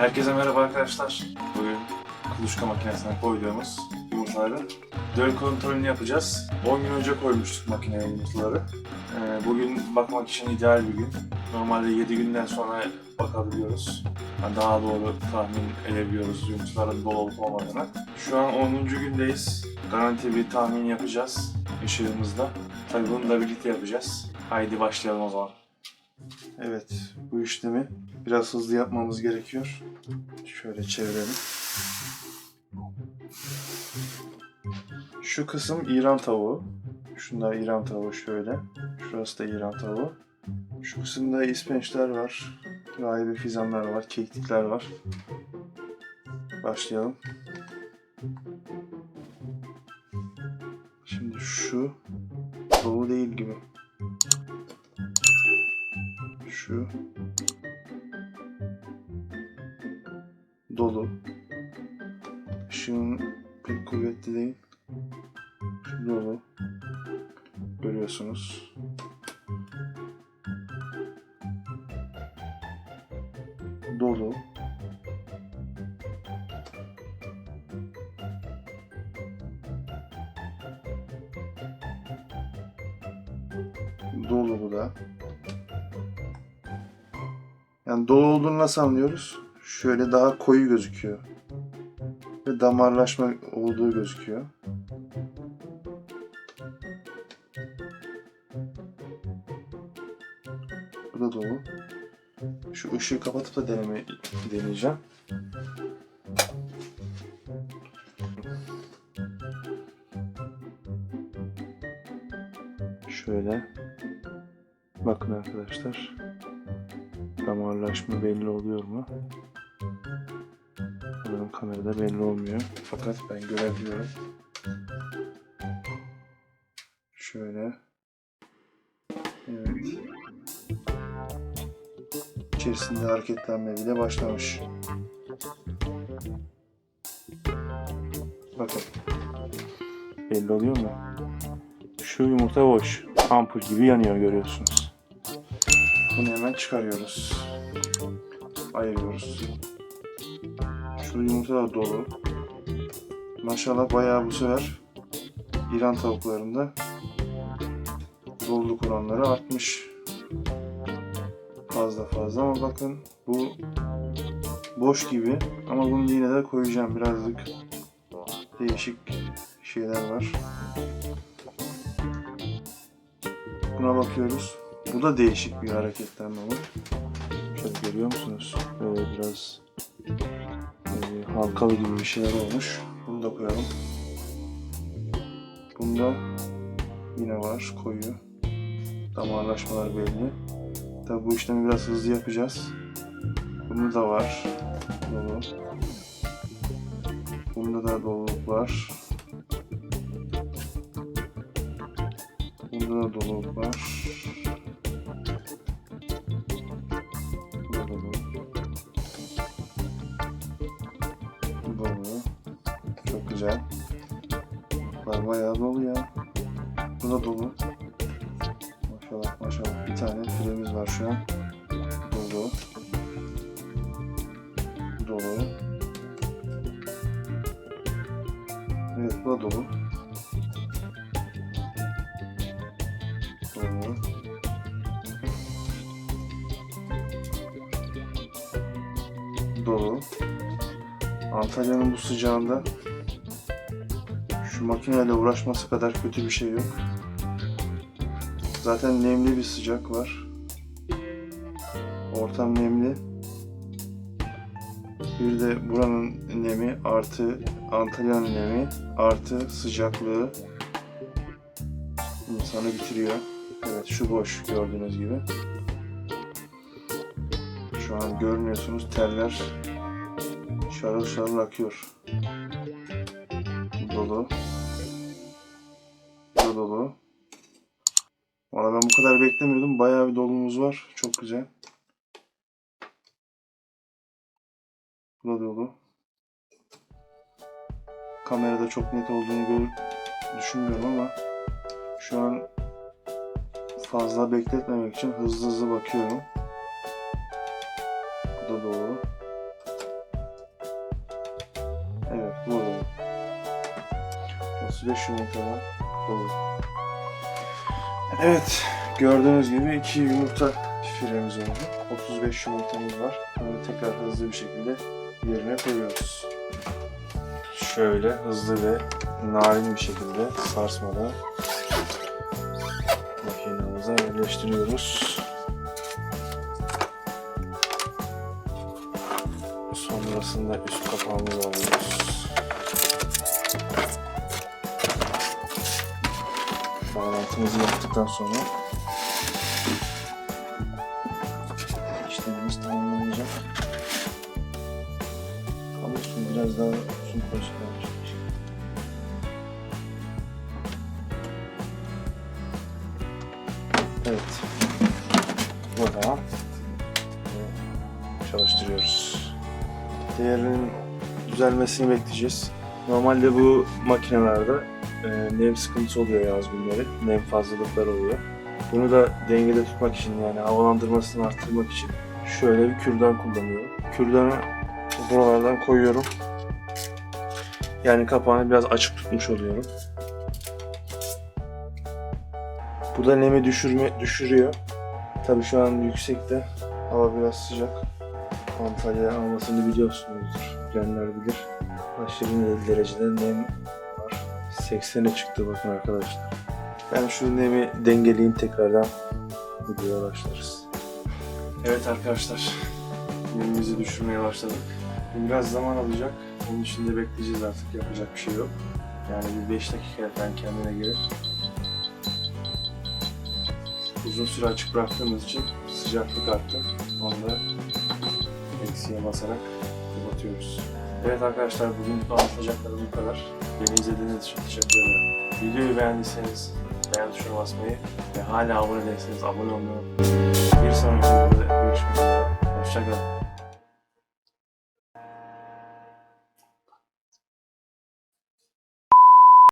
Herkese merhaba arkadaşlar. Bugün kuluçka makinesine koyduğumuz yumurtaları döl kontrolünü yapacağız. 10 gün önce koymuştuk makineye yumurtaları. Ee, bugün bakmak için ideal bir gün. Normalde 7 günden sonra bakabiliyoruz. Yani daha doğru tahmin edebiliyoruz yumurtaların dolu olup olmadığını. Şu an 10. gündeyiz. Garanti bir tahmin yapacağız ışığımızda. Tabii bunu da birlikte yapacağız. Haydi başlayalım o zaman. Evet, bu işlemi biraz hızlı yapmamız gerekiyor. Şöyle çevirelim. Şu kısım İran tavuğu. Şunda İran tavuğu şöyle. Şurası da İran tavuğu. Şu kısımda ispençler var. Rahibe fizanlar var, keklikler var. Başlayalım. Şimdi şu dolu değil gibi. Şu dolu. Işığın pek kuvvetli değil. Dolu. Görüyorsunuz. Dolu. Dolu bu da. Yani dolu olduğunu nasıl anlıyoruz? Şöyle daha koyu gözüküyor. Ve damarlaşma olduğu gözüküyor. Bu da dolu. Şu ışığı kapatıp da deneme, deneyeceğim. Şöyle. Bakın arkadaşlar. Damarlaşma belli oluyor mu? Sanırım kamerada belli olmuyor. Fakat ben görebiliyorum. Şöyle. Evet. İçerisinde hareketlenme bile başlamış. Bakın. Belli oluyor mu? Şu yumurta boş. Ampul gibi yanıyor görüyorsunuz. Bunu hemen çıkarıyoruz. Ayırıyoruz. Şu yumurta da dolu. Maşallah bayağı bu sefer İran tavuklarında doluluk oranları artmış. Fazla fazla ama bakın bu boş gibi ama bunu yine de koyacağım birazcık değişik şeyler var. Buna bakıyoruz. Bu da değişik bir hareketlenme var. Şöyle görüyor musunuz? Böyle biraz e, halkalı gibi bir şeyler olmuş. Bunu da koyalım. Bunda yine var koyu. Damarlaşmalar belli. Tabi bu işlemi biraz hızlı yapacağız. Bunda da var. Dolu. Bunda da doluluk var. Bunda da doluluk var. Bayağı dolu ya. Bu da dolu. Maşallah maşallah. Bir tane filemiz var şu an. Dolu. Dolu. Evet bu da dolu. Dolu. Dolu. Antalya'nın bu sıcağında makineyle uğraşması kadar kötü bir şey yok. Zaten nemli bir sıcak var. Ortam nemli. Bir de buranın nemi artı Antalya'nın nemi artı sıcaklığı insanı bitiriyor. Evet şu boş gördüğünüz gibi. Şu an görmüyorsunuz teller şarıl şarıl akıyor. Dolu kadar dolu. Valla ben bu kadar beklemiyordum. Bayağı bir dolumuz var. Çok güzel. Bu da dolu. Kamerada çok net olduğunu gör düşünmüyorum ama şu an fazla bekletmemek için hızlı hızlı bakıyorum. Bu da doğru. Evet bu da doğru. 35 yumurta. Evet, gördüğünüz gibi iki yumurta firemiz oldu. 35 yumurtamız var. Bunu tekrar hızlı bir şekilde yerine koyuyoruz. Şöyle hızlı ve narin bir şekilde sarsmadan makinamıza yerleştiriyoruz. Sonrasında üst kapağımızı alıyoruz. Bağlantımızı yaptıktan sonra işlemimiz tamamlanacak. Kablosunu biraz daha uzun koysalarmış. Evet. Burada çalıştırıyoruz. Değerinin düzelmesini bekleyeceğiz. Normalde bu makinelerde e, nem sıkıntısı oluyor yaz günleri. Nem fazlalıkları oluyor. Bunu da dengede tutmak için yani havalandırmasını arttırmak için şöyle bir kürdan kullanıyorum. Kürdanı buralardan koyuyorum. Yani kapağını biraz açık tutmuş oluyorum. Bu da nemi düşürme, düşürüyor. Tabii şu an yüksekte. Hava biraz sıcak. Antalya havasını biliyorsunuzdur. Bilenler bilir. Aşırı derecede nem. 80'e çıktı bakın arkadaşlar. Ben şu nemi dengeleyeyim tekrardan videoya başlarız. Evet arkadaşlar. Nemimizi düşürmeye başladık. Biraz zaman alacak. Onun için de bekleyeceğiz artık. Yapacak bir şey yok. Yani bir 5 dakika falan kendine gelir. Uzun süre açık bıraktığımız için sıcaklık arttı. Onu da eksiye basarak kapatıyoruz. Evet arkadaşlar bugün anlatacaklarım bu kadar. Beni izlediğiniz için teşekkür ederim. Videoyu beğendiyseniz beğen tuşuna basmayı ve hala abone değilseniz abone olmayı. Bir sonraki videoda görüşmek üzere. Hoşçakalın.